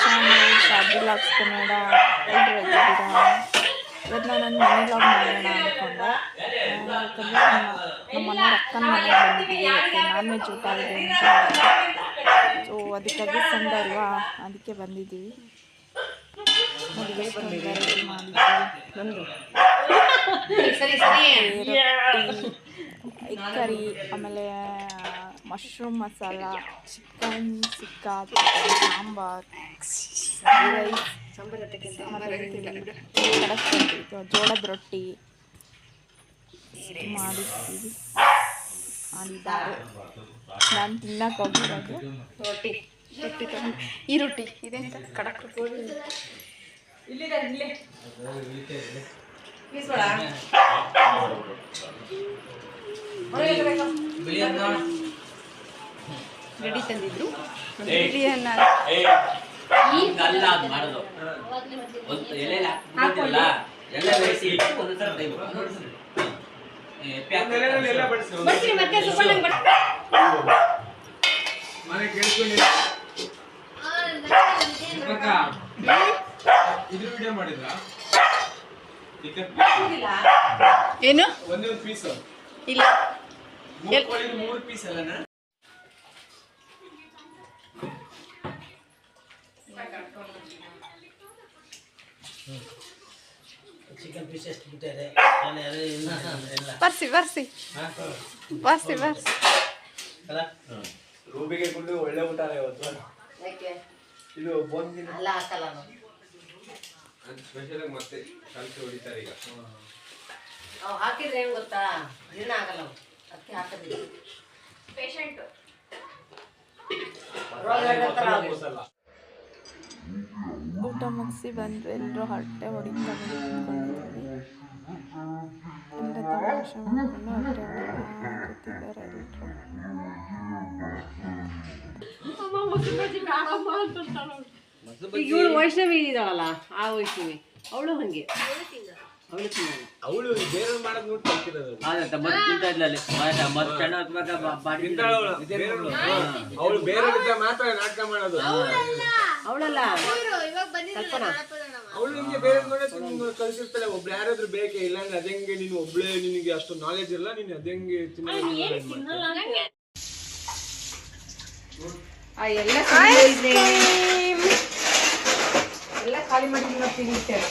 Channel ಶಾದಿ logs Kannada ಎಲ್ಲರೂ ಹೇಗಿದ್ದೀರಾ ಇವತ್ತು ನಾನು ನನ್ನ ಮನೆ ಲಾಗ್ ಮಾಡೋಣ ಅಂದ್ಕೊಂಡೆ ಯಾಕಂದರೆ ನಮ್ಮ ಮನೆ ಅಕ್ಕನ ಮನೆಗೆ ಬಂದಿದ್ದೀವಿ ಅದಕ್ಕೆ ನಾನ್ ವೆಜ್ ಊಟ ಇದೆ ಅಂತ ಸೊ ಅದಕ್ಕಾಗಿ ಸಂಡೆ ಅಲ್ವಾ ಅದಕ್ಕೆ ಬಂದಿದ್ದೀವಿ ಮದುವೆ ವೆರೈಟಿ ಮಾಡಿದ್ದೀವಿ ಬಂದು ಸರಿ ಎಗ್ ಕರಿ ಆಮೇಲೆ ಮಶ್ರೂಮ್ ಮಸಾಲ ಚಿಕನ್ ಸಿಕ್ಕ ಸಾಂಬಾರ್ ರೈಸ್ ಜೋಳದ ರೊಟ್ಟಿ ಮಾಡಿರ್ತೀವಿ. ಮಾಡಿದ್ದಾರೆ. ನಾನು ತಿನ್ನಕ್ಕೆ ಹೋಗಿರೋದು. ರೊಟ್ಟಿ. ರೊಟ್ಟಿ ತಗೊಂಡು. ಈ ರೊಟ್ಟಿ. ಇದೆಂತ ಕಡಕ್ ರೊಟ್ಟಿ. ರೆಡಿ ತಂದಿದ್ರು. ಅಲ್ಲ. ಬರ್ತೀನಿ ಮತ್ತೆ ಸುಬ್ಬಣ್ಣಂಗ್ ವಿಡಿಯೋ ಮಾಡಿದ್ರ? ಏನು? ಒಂದೊಂದು ಪೀಸ್ ಇಲ್ಲ. ಮೂರು ಪೀಸ್ ಅಲ್ಲನಾ ಚಿಕನ್ ಪೀಸ್ ಎಷ್ಟು ಬರ್ಸಿ ಬರ್ಸಿ. ಬರ್ಸಿ ಬರ್ಸಿ. ಅಲ್ಲ? ರೂಬಿಗೆ ಕೊಟ್ಟು ಒಳ್ಳೆ ಊಟ ಇವತ್ತು. ಯಾಕೆ? ಇದು ಬೋನ್ಗಿನ ಅಲ್ಲ ಹಾಕಲ್ಲ ನಾವು ಸ್ಪೆಷಲ್ ಆಗಿ ಮತ್ತೆ ಕಲ್ಸಿ ಹೊಡಿತಾರೆ ಈಗ. ನಾವು ಹಾಕಿದ್ರೆ ಏನು ಗೊತ್ತಾ? ಜೀರ್ಣ ಆಗಲ್ಲ ಅವು. ಅದಕ್ಕೆ ಹಾಕೋದಿಲ್ಲ. ಪೇಷಂಟು ಕೂಸಲ್ಲ ಊಟ ಮುಗಿಸಿ ಬಂದು ಎಲ್ಲರೂ ಹೊಟ್ಟೆ ಹೊಡಿತಾ ಕುತ್ಕೊಂಡಿದ್ದೀವಿ. ಎಲ್ಲ ತಮಾಷೆ ಮಾಡ್ಕೊಂಡು ಹೊಟ್ಟೆ ಹೊಡಿತಾ ಕೂತಿದ್ದಾರೆ ಎಲ್ಲರೂ. ಈಗ ಇವಳು ವೈಷ್ಣವಿ ಇದ್ದಾಳಲ್ಲ ಆ ವೈಷ್ಣವಿ. ಅವಳು ಹಂಗೆ. ಅವಳು ತಿನ್ನಲ್ಲ ಅವಳು ಬೇರೆ ಮಾಡೋದು ನೋಡಿ ಮತ್ತೆ ತಿಂತಾ ಮತ್ತೆ ಬಾಡಿ ಅವಳು ಬೇರೆ ಮಾತ್ರ ನಾಟಕ ಮಾಡೋದು. ಅವಳಲ್ಲ. ಕಲ್ಪನಾ ಅವಳು ನಿಮ್ಗೆ ಬೇರೆ ಕಳಿಸಿರ್ತಾಳೆ ಒಬ್ಳು ಯಾರಾದ್ರೂ ಬೇಕೇ ಇಲ್ಲ ಅಂದ್ರೆ ಅದಂಗೆ ನೀನು ಒಬ್ಳೆ ನಿನಗೆ ಅಷ್ಟು ನಾಲೆಜ್ ಇಲ್ಲ ನೀನು ಅದಂಗೆ ಎಲ್ಲ ಎಲ್ಲ ಖಾಲಿ ಮಾಡಿ ತಿನ್ನಿಸ್ತೇವೆ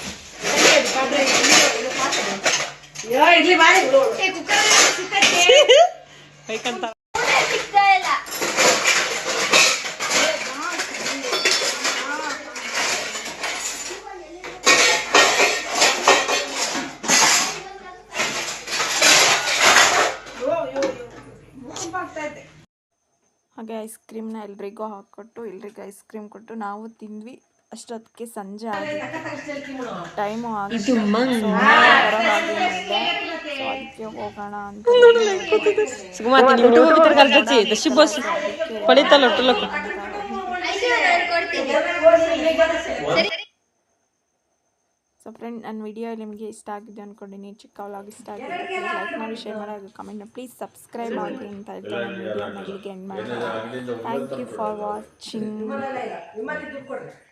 ಇಡ್ಲಿ ಮಾಡಿ ಹಾಗೆ ಐಸ್ ಕ್ರೀಮ್ನ ಎಲ್ರಿಗೂ ಹಾಕೊಟ್ಟು ಎಲ್ರಿಗೂ ಐಸ್ ಕ್ರೀಮ್ ಕೊಟ್ಟು ನಾವು ತಿಂದ್ವಿ. ಅಷ್ಟೊತ್ತಿಗೆ ಸಂಜೆ ಆಗಿ ಟೈಮು ಆಗಿ So, ಬರೋ ಹಾಗೆ ಮಾಡಿದೆ. So, ಅದಕ್ಕೆ ಹೋಗೋಣ ಅಂತ ಪಡಿತಲ್ಲ ಸೊ ಫ್ರೆಂಡ್ ನನ್ನ ವಿಡಿಯೋ ನಿಮಗೆ ಇಷ್ಟ ಆಗಿದೆ ಅಂದ್ಕೊಂಡಿನಿ ಚಿಕ್ಕ ವ್ಲಾಗ್ ಇಷ್ಟ ಆಗಿದೆ ಲೈಕ್ ಮಾಡಿ ಶೇರ್ ಮಾಡಿ ಕಾಮೆಂಟ್ ಕಮೆಂಟ್ ಪ್ಲೀಸ್ ಸಬ್ಸ್ಕ್ರೈಬ್ ಆಗಿ ಅಂತ ಹೇಳ್ತಾ ನನ್ನ ವಿಡಿಯೋನ ಇಲ್ಲಿಗೆ ಎಂಡ್ ಮಾಡಿ ಥ್ಯಾಂಕ್ ಯು ಫಾರ್ ವಾಚಿಂಗ್